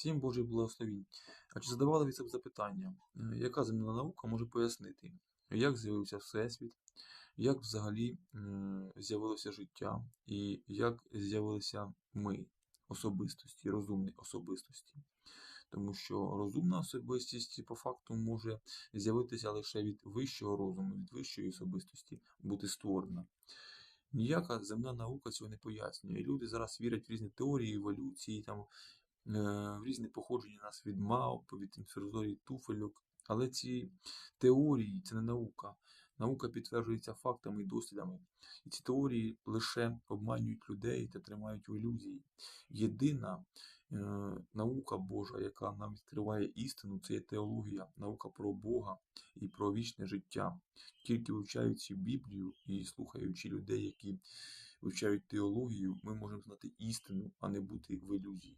Всім Божий благословінь. А чи задавали ви себе запитання, е, яка земна наука може пояснити, як з'явився Всесвіт, як взагалі з'явилося життя, і як з'явилися ми, особистості, розумні особистості? Тому що розумна особистість по факту може з'явитися лише від вищого розуму, від вищої особистості, бути створена. Ніяка земна наука цього не пояснює. І люди зараз вірять в різні теорії еволюції, там, різне походження нас від мавп, від інферзорій туфельок. Але ці теорії це не наука. Наука підтверджується фактами і дослідами. І ці теорії лише обманюють людей та тримають в ілюзії. Єдина е, наука Божа, яка нам відкриває істину, це є теологія, наука про Бога і про вічне життя. Тільки вивчаючи Біблію і слухаючи людей, які вивчають теологію, ми можемо знати істину, а не бути в ілюзії.